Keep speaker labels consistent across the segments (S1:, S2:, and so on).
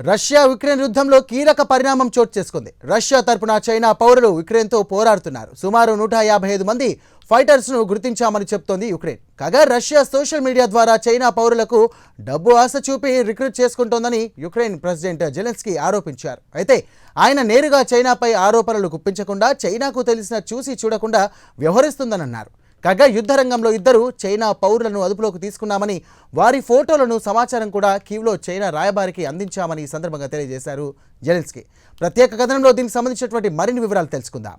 S1: Russia Ukraine యుద్ధంలో కీలక పరిణామం చోటు చేసుకుంది. రష్యా తరపున చైనా పౌరులు ఉక్రెయిన్తో పోరాడుతున్నారు. సుమారు నూట యాభై ఐదు మంది ఫైటర్స్ను గుర్తించామని చెప్తోంది యుక్రెయిన్ కాగా రష్యా సోషల్ మీడియా ద్వారా చైనా పౌరులకు డబ్బు ఆశ చూపి రిక్రూట్ చేసుకుంటోందని యుక్రెయిన్ ప్రెసిడెంట్ జెలెన్స్కీ ఆరోపించారు. అయితే ఆయన నేరుగా చైనాపై ఆరోపణలు గుప్పించకుండా చైనాకు తెలిసిన చూసి చూడకుండా వ్యవహరిస్తుందనన్నారు. కాగా యుద్ధ రంగంలో ఇద్దరు చైనా పౌరులను అదుపులోకి తీసుకున్నామని వారి ఫోటోలను సమాచారం కూడా కీవ్లో చైనా రాయబారికి అందించామని ఈ సందర్భంగా తెలియజేశారు జెలెన్స్కీ. ప్రత్యేక కథనంలో దీనికి సంబంధించినటువంటి మరిన్ని వివరాలు తెలుసుకుందాం.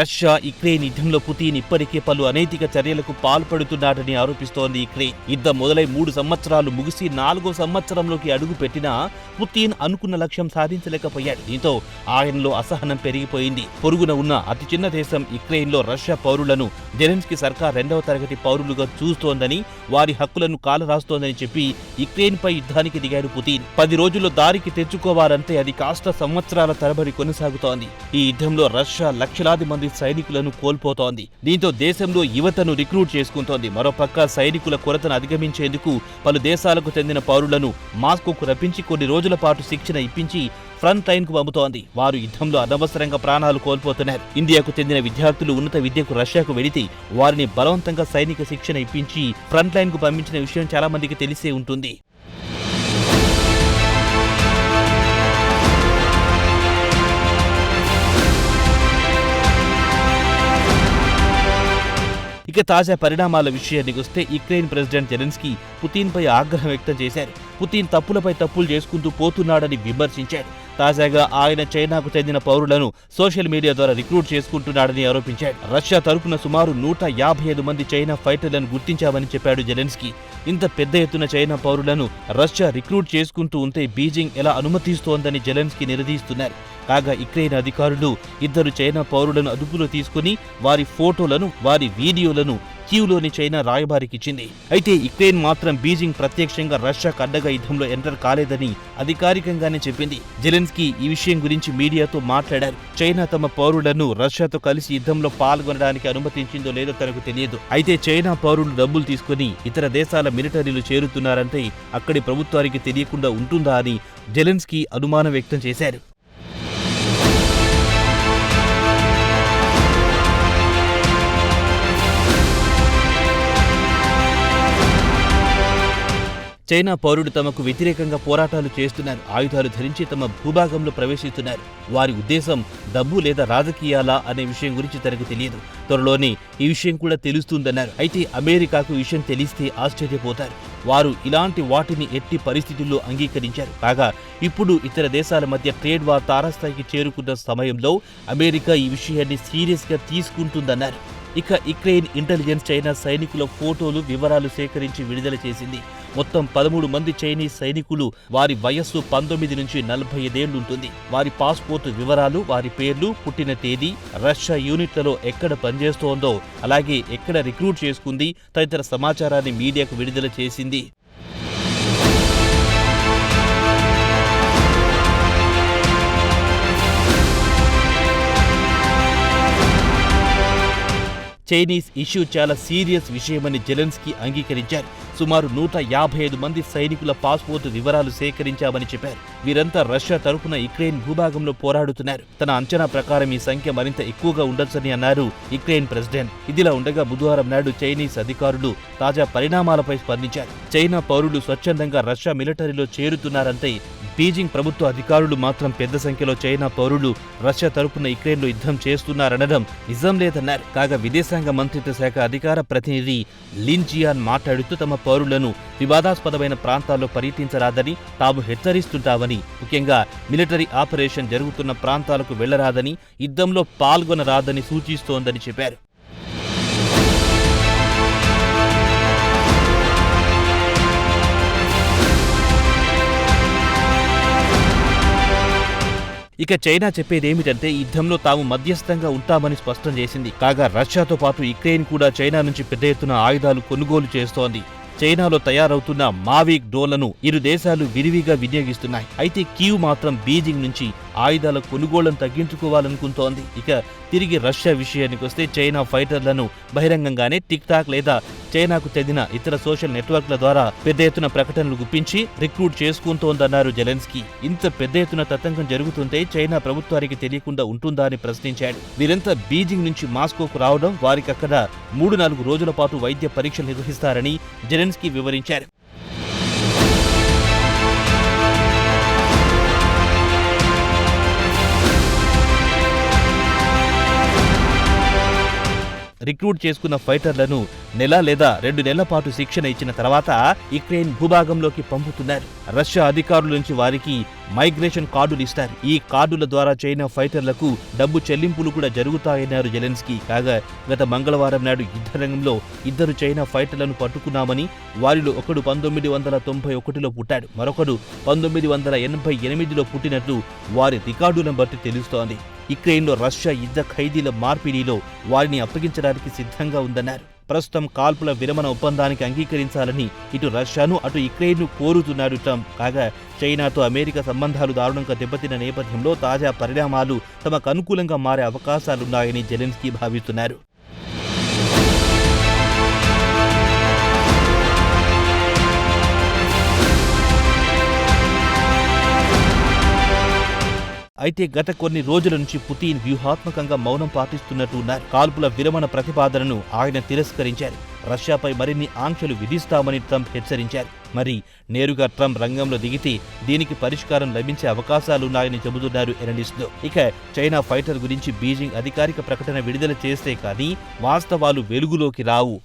S2: రష్యా యుక్రెయిన్ యుద్ధంలో పుతిన్ ఇప్పటికే పలు అనైతిక చర్యలకు పాల్పడుతున్నాడని ఆరోపిస్తోంది యుక్రెయిన్. యుద్ధం మొదలై మూడు సంవత్సరాలు ముగిసి నాలుగో సంవత్సరంలోకి అడుగు పెట్టినా పుతిన్ అనుకున్న లక్ష్యం సాధించలేకపోయాడు. దీంతో ఆయనలో అసహనం పెరిగిపోయింది. పొరుగున ఉన్న అతి చిన్న దేశం యుక్రెయిన్లో రష్యా పౌరులను జెలెన్స్కి సర్కార్ రెండవ తరగతి పౌరులుగా చూస్తోందని వారి హక్కులను కాలరాస్తోందని చెప్పి యుక్రెయిన్పై యుద్ధానికి దిగాడు పుతిన్. పది రోజుల్లో దారికి తెచ్చుకోవాలంటే అది కాస్త సంవత్సరాల తరబడి కొనసాగుతోంది. ఈ యుద్ధంలో రష్యా లక్షలాది మంది సైనికులను కోల్పోతోంది. దీంతో దేశంలో యువతను రిక్రూట్ చేసుకుంటోంది. మరోపక్క సైనికుల కొరతను అధిగమించేందుకు పలు దేశాలకు చెందిన పౌరులను మాస్కోకు రప్పించి కొన్ని రోజుల పాటు శిక్షణ ఇప్పించి ఫ్రంట్ లైన్కు పంపుతోంది. వారు యుద్ధంలో అనవసరంగా ప్రాణాలు కోల్పోతున్నారు. ఇండియాకు చెందిన విద్యార్థులు ఉన్నత విద్యకు రష్యాకు వెళితే వారిని బలవంతంగా సైనిక శిక్షణ ఇప్పించి ఫ్రంట్ లైన్కు పంపించిన విషయం చాలా మందికి తెలిసే ఉంటుంది. ఇక తాజా పరిణామాల విషయానికి వస్తే యుక్రెయిన్ ప్రెసిడెంట్ జెలెన్స్కీ పుతిన్పై ఆగ్రహం వ్యక్తం చేశారు. పుతిన్ తప్పులపై తప్పులు చేసుకుంటూ పోతున్నాడని విమర్శించారు. తాజాగా ఆయన చైనాకు చెందిన పౌరులను సోషల్ మీడియా ద్వారా రిక్రూట్ చేసుకుంటున్నాడని ఆరోపించాడు. రష్యా తరపున సుమారు నూట యాభై ఐదు మంది చైనా ఫైటర్లను గుర్తించామని చెప్పాడు జెలెన్స్కీ. ఇంత పెద్ద ఎత్తున చైనా పౌరులను రష్యా రిక్రూట్ చేసుకుంటూ ఉంటే బీజింగ్ ఎలా అనుమతిస్తోందని జెలెన్స్కీ నిలదీస్తున్నారు కాగా ఇక్రెయిన్ అధికారులు ఇద్దరు చైనా పౌరులను అదుపులో తీసుకుని వారి ఫోటోలను వారి వీడియోలను కీవ్లోని చైనా రాయబారికిచ్చింది అయితే యుక్రెయిన్ మాత్రం బీజింగ్ ప్రత్యక్షంగా రష్యాకు అడ్డగా యుద్ధంలో ఎంటర్ కాలేదని అధికారికంగానే చెప్పింది. జెలెన్స్కీ ఈ విషయం గురించి మీడియాతో మాట్లాడారు. చైనా తమ పౌరులను రష్యాతో కలిసి యుద్ధంలో పాల్గొనడానికి అనుమతించిందో లేదో తనకు తెలియదు. అయితే చైనా పౌరులు డబ్బులు తీసుకుని ఇతర దేశాల మిలిటరీలు చేరుతున్నారంటే అక్కడి ప్రభుత్వానికి తెలియకుండా ఉంటుందా అని జెలెన్స్కీ అనుమానం వ్యక్తం చేశారు. చైనా పౌరుడు తమకు వ్యతిరేకంగా పోరాటాలు చేస్తున్నారు. ఆయుధాలు ధరించి తమ భూభాగంలో ప్రవేశిస్తున్నారు. వారి ఉద్దేశం డబ్బు లేదా రాజకీయాలా అనే విషయం గురించి తనకు తెలియదు. త్వరలోనే ఈ విషయం కూడా తెలుస్తుందన్నారు. అయితే అమెరికాకు విషయం తెలిస్తే ఆశ్చర్యపోతారు. వారు ఇలాంటి వాటిని ఎట్టి పరిస్థితుల్లో అంగీకరించారు. కాగా ఇప్పుడు ఇతర దేశాల మధ్య ట్రేడ్ వార్ తారాస్థాయికి చేరుకున్న సమయంలో అమెరికా ఈ విషయాన్ని సీరియస్గా తీసుకుంటుందన్నారు. ఇక యుక్రెయిన్ ఇంటెలిజెన్స్ చైనా సైనికుల ఫోటోలు వివరాలు సేకరించి విడుదల చేసింది. మొత్తం పదమూడు మంది చైనీస్ సైనికులు వారి వయస్సు పంతొమ్మిది నుంచి నలభై ఐదేళ్ళుంటుంది వారి పాస్పోర్ట్ వివరాలు వారి పేర్లు పుట్టిన తేదీ రష్యా యూనిట్లలో ఎక్కడ పనిచేస్తోందో అలాగే ఎక్కడ రిక్రూట్ చేసుకుంది తదితర సమాచారాన్ని మీడియాకు విడుదల చేసింది. చైనీస్ ఇష్యూ చాలా సీరియస్ విషయమని జెలెన్స్కీ అంగీకరించారు. సుమారు నూట యాభై ఐదు మంది సైనికుల పాస్పోర్ట్ వివరాలు సేకరించామని చెప్పారు. వీరంతా రష్యా తరఫున యుక్రెయిన్ భూభాగంలో పోరాడుతున్నారు. తన అంచనా ప్రకారం ఈ సంఖ్య మరింత ఎక్కువగా ఉండొచ్చని అన్నారు యుక్రెయిన్ ప్రెసిడెంట్. ఇదిలా ఉండగా బుధవారం నాడు చైనీస్ అధికారులు తాజా పరిణామాలపై స్పందించారు. చైనా పౌరులు స్వచ్ఛందంగా రష్యా మిలిటరీలో చేరుతున్నారంటే బీజింగ్ ప్రభుత్వ అధికారులు మాత్రం పెద్ద సంఖ్యలో చైనా పౌరులు రష్యా తరపున యుక్రెయిన్లో యుద్ధం చేస్తున్నారనడం నిజం లేదన్నారు. కాగా విదేశాంగ మంత్రిత్వ శాఖ అధికార ప్రతినిధి లిన్ జియాన్ మాట్లాడుతూ తమ పౌరులను వివాదాస్పదమైన ప్రాంతాల్లో పర్యటించరాదని తాము హెచ్చరిస్తుంటామని ముఖ్యంగా మిలిటరీ ఆపరేషన్ జరుగుతున్న ప్రాంతాలకు వెళ్ళరాదని యుద్ధంలో పాల్గొనరాదని సూచిస్తోందని చెప్పారు. ఇక చైనా చెప్పేదేమిటంటే ఏమిటంటే యుద్ధంలో తాము మధ్యస్థంగా ఉంటామని స్పష్టం చేసింది. కాగా రష్యాతో పాటు యుక్రెయిన్ కూడా చైనా నుంచి పెద్ద ఎత్తున ఆయుధాలు కొనుగోలు చేస్తోంది. చైనాలో తయారవుతున్న మావిక్ డ్రోన్లను ఇరు దేశాలు విరివిగా వినియోగిస్తున్నాయి. అయితే కీవ్ మాత్రం బీజింగ్ నుంచి ఆయుధాల కొనుగోళ్ళను తగ్గించుకోవాలనుకుంటోంది. ఇక తిరిగి రష్యా విషయానికి వస్తే చైనా ఫైటర్లను బహిరంగంగానే టిక్ టాక్ లేదా చైనాకు చెందిన ఇతర సోషల్ నెట్వర్క్ల ద్వారా పెద్ద ఎత్తున ప్రకటనలు గుప్పించి రిక్రూట్ చేసుకుంటోందన్నారు జెలెన్స్కీ. ఇంత పెద్ద ఎత్తున తతంగం జరుగుతుంటే చైనా ప్రభుత్వానికి తెలియకుండా ఉంటుందా అని ప్రశ్నించాడు. వీరంతా బీజింగ్ నుంచి మాస్కోకు రావడం వారికి అక్కడ మూడు నాలుగు రోజుల పాటు వైద్య పరీక్షలు నిర్వహిస్తారని జెలెన్స్కీ వివరించారు. రిక్రూట్ చేసుకున్న ఫైటర్లను నెల లేదా రెండు నెలల పాటు శిక్షణ ఇచ్చిన తర్వాత యుక్రెయిన్ భూభాగంలోకి పంపుతున్నారు. రష్యా అధికారుల నుంచి వారికి మైగ్రేషన్ కార్డులు ఇస్తారు. ఈ కార్డుల ద్వారా చైనా ఫైటర్లకు డబ్బు చెల్లింపులు కూడా జరుగుతాయన్నారు జెలెన్స్కీ. కాగా గత మంగళవారం నాడు యుద్ధ రంగంలో ఇద్దరు చైనా ఫైటర్లను పట్టుకున్నామని వారిలో ఒకడు పంతొమ్మిది వందల తొంభై ఒకటిలో పుట్టాడు. మరొకడు పంతొమ్మిది వందల ఎనభై ఎనిమిదిలో పుట్టినట్లు వారి రికార్డులను బట్టి తెలుస్తోంది. యుక్రెయిన్లో రష్యా యుద్ధ ఖైదీల మార్పిడిలో వారిని అప్పగించడానికి సిద్ధంగా ఉందన్నారు. ప్రస్తుతం కాల్పుల విరమణ ఒప్పందానికి అంగీకరించాలని ఇటు రష్యాను అటు యుక్రెయిన్ను కోరుతున్నాడు ట్రంప్. కాగా చైనాతో అమెరికా సంబంధాలు దారుణంగా దెబ్బతిన్న నేపథ్యంలో తాజా పరిణామాలు తమకు అనుకూలంగా మారే అవకాశాలున్నాయని జెలెన్స్కీ భావిస్తున్నారు. అయితే గత కొన్ని రోజుల నుంచి పుతిన్ వ్యూహాత్మకంగా మౌనం పాటిస్తున్నట్టు ఉన్నారు కాల్పుల విరమణ ప్రతిపాదనను ఆయన తిరస్కరించారు. రష్యాపై మరిన్ని ఆంక్షలు విధిస్తామని ట్రంప్ హెచ్చరించారు. మరి నేరుగా ట్రంప్ రంగంలో దిగితే దీనికి పరిష్కారం లభించే అవకాశాలున్నాయని చెబుతున్నారు ఎనలిస్టులు. ఇక చైనా ఫైటర్ గురించి బీజింగ్ అధికారిక ప్రకటన విడుదల చేస్తే కానీ వాస్తవాలు వెలుగులోకి రావు.